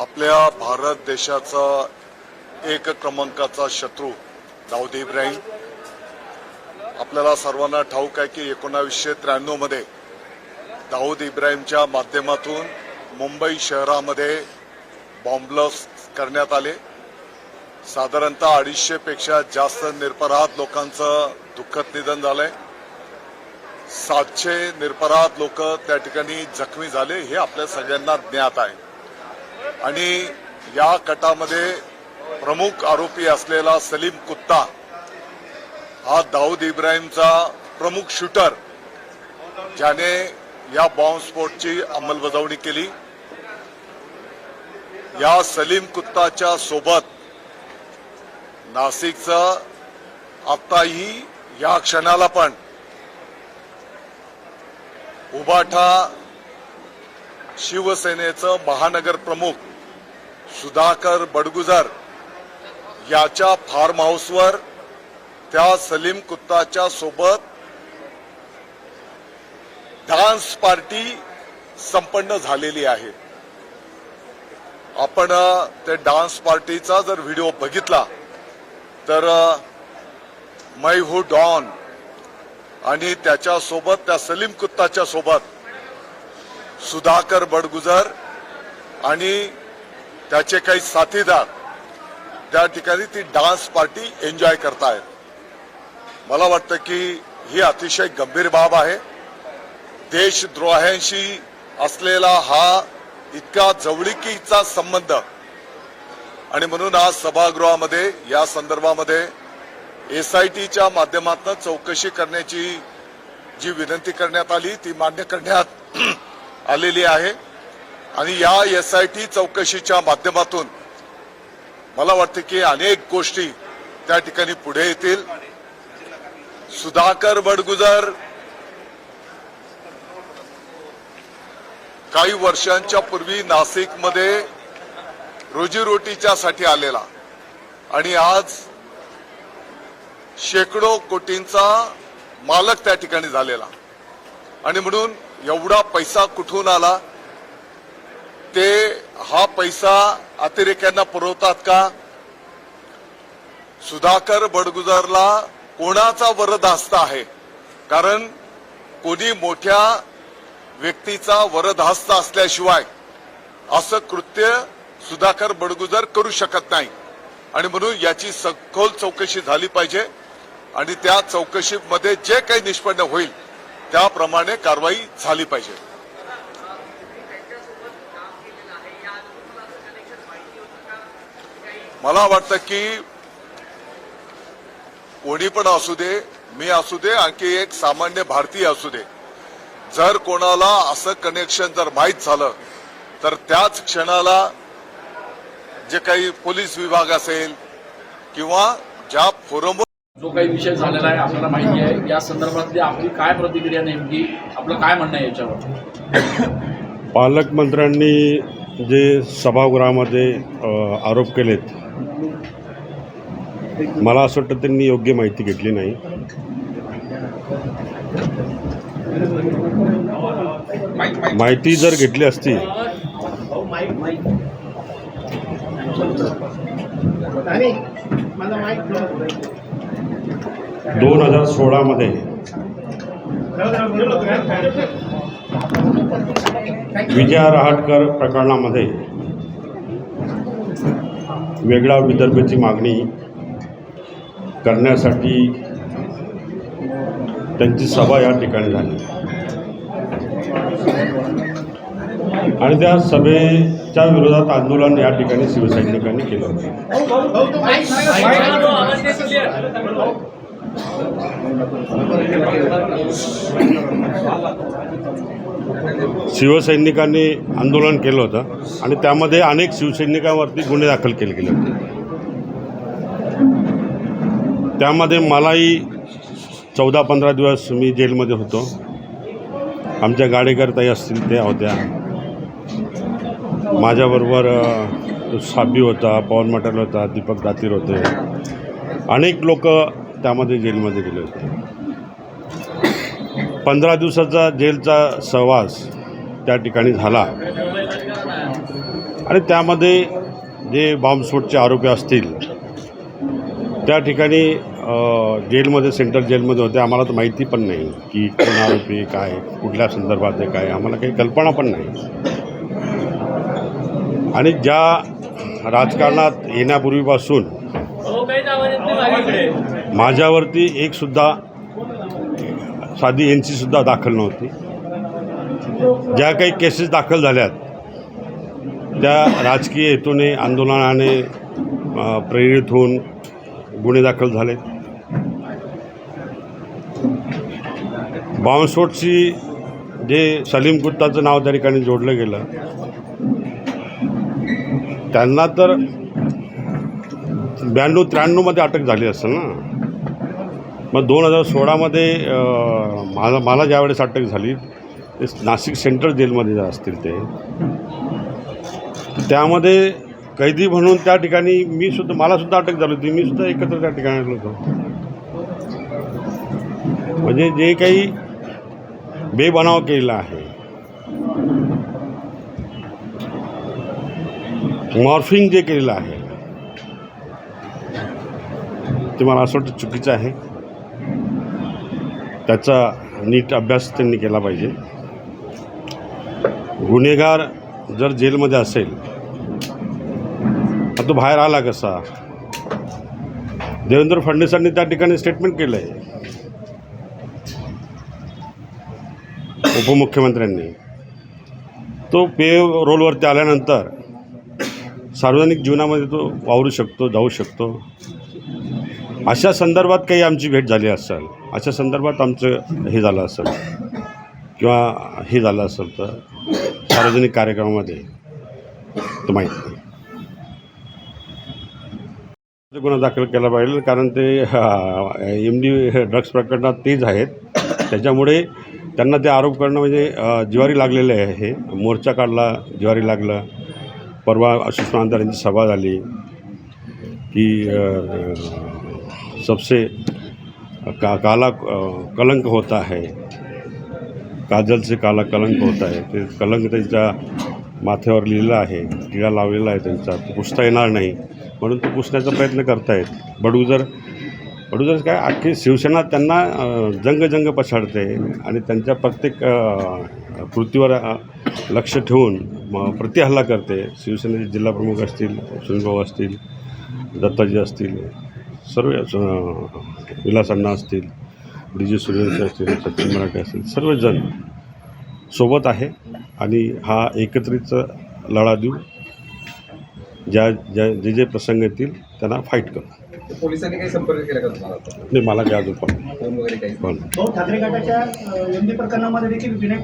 आपल्या भारत देशाचा एक क्रमांकाचा शत्रू दाऊद इब्राहिम आपल्याला सर्वांना ठाऊक आहे की एकोणावीसशे त्र्याण्णवमध्ये दाऊद इब्राहिमच्या माध्यमातून मुंबई शहरामध्ये बॉम्बलास्ट करण्यात आले. साधारणतः अडीचशेपेक्षा जास्त निरपराध लोकांचं दुःखद निधन झालंय. सातशे निरपराध लोक त्या ठिकाणी जखमी झाले हे आपल्या सगळ्यांना ज्ञात आहे. आणि या कटामध्ये प्रमुख आरोपी असलेला सलीम कुत्ता हा दाऊद इब्राहिमचा प्रमुख शूटर ज्याने या बॉम्बस्फोटची अंमलबजावणी केली. या सलीम कुत्ताच्या सोबत नाशिकचं आत्ताही या क्षणाला पण उबाठा शिवसेनेचं महानगर प्रमुख सुधाकर बडगुजर याच्या फार्म हाऊसवर त्या सलीम कुत्ताच्या सोबत डान्स पार्टी संपन्न झालेली आहे. आपण ते डान्स पार्टीचा जर व्हिडिओ बघितला तर मै हू डॉन आणि त्याच्यासोबत त्या सलीम कुत्ताच्या सोबत सुधाकर बडगुजर आणि त्याचे काही साथीदार. त्या ठिकाणी ती डान्स पार्टी एन्जॉय करतायत. मला वाटतं की ही अतिशय गंभीर बाब आहे. देशद्रोह्यांशी असलेला हा इतका जवळिकीचा संबंध. आणि म्हणून आज सभागृहामध्ये या संदर्भामध्ये एसआयटीच्या माध्यमातून चौकशी करण्याची जी विनंती करण्यात आली ती मान्य करण्यात आलेली आहे. आणि या एस आय टी चौकशीच्या माध्यमातून मला वाटतं की अनेक गोष्टी त्या ठिकाणी पुढे येतील. सुधाकर बडगुजर काही वर्षांच्या पूर्वी नाशिकमध्ये रोजीरोटीच्या साठी आलेला. आणि आज शेकडो कोटींचा मालक त्या ठिकाणी झालेला. आणि म्हणून एवढा पैसा कुठून आला? ते हा पैसा अतिरेक्यांना पुरवतात का? सुधाकर बडगुजरला कोणाचा वरदहस्त आहे? कारण कोणी मोठ्या व्यक्तीचा वरदहस्त असल्याशिवाय असं कृत्य सुधाकर बडगुजर करू शकत नाही. आणि म्हणून याची सखोल चौकशी झाली पाहिजे. आणि त्या चौकशीमध्ये जे काही निष्पन्न होईल त्याप्रमाणे कारवाई झाली पाहिजे. मला वाटतं की कोणी पण असू दे मी असू दे आणखी एक सामान्य भारतीय असू दे. जर कोणाला असं कनेक्शन जर माहीत झालं तर त्याच क्षणाला जे काही पोलीस विभाग असेल किंवा ज्या फोरमवर जो काही विषय झालेला आहे आपल्याला माहिती आहे. या संदर्भातली आपली काय प्रतिक्रिया नेमकी? आपलं काय म्हणणं आहे याच्यावर? पालकमंत्र्यांनी जे सभागृहामध्ये आरोप केलेत मला असं वाटतं त्यांनी योग्य माहिती घेतली नाही. माहिती जर घेतली असती दोन हजार सोळामध्ये विजया रहाटकर प्रकरणामध्ये वेगळा विदर्भची मागणी करण्यासाठी त्यांची सभा या ठिकाणी झाली आणि त्या सभेच्या विरोधात आंदोलन या ठिकाणी शिवसैनिकांनी केलं होतं शिवसैनिकांनी आंदोलन केलं होतं आणि त्यामध्ये अनेक शिवसैनिकांवरती गुन्हे दाखल केले गेले होते. त्यामध्ये मलाही चौदा पंधरा दिवस मी जेलमध्ये होतो. आमच्या गाडीकरताही असतील त्या होत्या. माझ्याबरोबर साबी होता पवन मटाल होता दीपक दातीर होते. अनेक लोक त्यामध्ये जेलमध्ये गेले होते. पंधरा दिवसाचा जेलचा सहवास त्या ठिकाणी झाला. आणि त्यामध्ये जे बॉम्बस्फोटचे आरोपी असतील त्या ठिकाणी जेलमध्ये सेंट्रल जेलमध्ये होते. आम्हाला तर माहिती पण नाही की कोण आरोपी काय कुठल्या संदर्भात आहे काय आम्हाला काही कल्पना पण नाही. आणि ज्या राजकारणात येण्यापूर्वीपासून माझ्यावरती एकसुद्धा साधी एन सीसुद्धा दाखल नव्हती. ज्या काही केसेस दाखल झाल्यात त्या राजकीय हेतूने आंदोलनाने प्रेरित होऊन गुन्हे दाखल झाले बावनसोटशी जे सलीम गुत्ताचं नाव त्या ठिकाणी जोडलं गेलं त्यांना तर ब्याण्णव त्र्याण्णवमध्ये अटक झाली असेल ना? मग दोन हजार सोळामध्ये मला मला ज्यावेळेस अटक झाली ते नाशिक सेंट्रल जेलमध्ये जे असतील ते त्यामध्ये कैदी म्हणून त्या ठिकाणी मी सुद्धा मला सुद्धा अटक झाली होती. मी सुद्धा एकत्र त्या ठिकाणी होतो. म्हणजे जे काही बेबनाव केलेला आहे मॉर्फिंग जे केलेलं आहे ते मला असं वाटतं चुकीचं आहे. त्याचा नीट अभ्यास त्यांनी केला पाहिजे. गुन्हेगार जर जेलमध्ये असेल तर तो बाहेर आला कसा? देवेंद्र फडणवीसांनी त्या ठिकाणी स्टेटमेंट केलं आहे उपमुख्यमंत्र्यांनी. तो पे रोलवरती आल्यानंतर सार्वजनिक जीवनामध्ये तो वावरू शकतो जाऊ शकतो. अशा संदर्भात काही आमची भेट झाली असेल अशा संदर्भात आमचं हे झालं असेल किंवा हे झालं असेल तर सार्वजनिक कार्यक्रमामध्ये तर माहीत नाही. गुन्हा दाखल केला पाहिजे कारण ते एम डी ड्रग्स प्रकरणात तेच आहेत. त्याच्यामुळे त्यांना ते आरोप करणं म्हणजे जिवारी लागलेले आहे. हे मोर्चा काढला जिवारी लागला. परवा आशिष यांची सभा झाली की सबसे का काला कलंक होता है। काजल से काला कलंक होता है। ते कलंक त्यांच्या माथ्यावर लिहिलं आहे टिळा लावलेला आहे त्यांचा तो पुसता येणार नाही म्हणून तो पुसण्याचा प्रयत्न करतायत. बडूजर बडूजर काय अख्खी शिवसेना त्यांना जंग जंग पछाडते आणि त्यांच्या प्रत्येक कृतीवर लक्ष ठेवून म प्रतिहल्ला करते. शिवसेनेचे जिल्हाप्रमुख असतील सुनीलभाऊ असतील दत्ताजी असतील सर्व विलास अण्णा असतील डी जी सूर्यवंशी असतील सचिन मराठे असतील सर्वजण सोबत आहे आणि हा एकत्रित लढा देऊ ज्या ज्या जे जे प्रसंग येतील त्यांना फाईट करू पोलिसांनी काही संपर्क केला का तुम्हाला? नाही मला काय अजून पण. फोन वगैरे काही? पण. ठाकरे गटाच्या प्रकरणामध्ये देखील विनय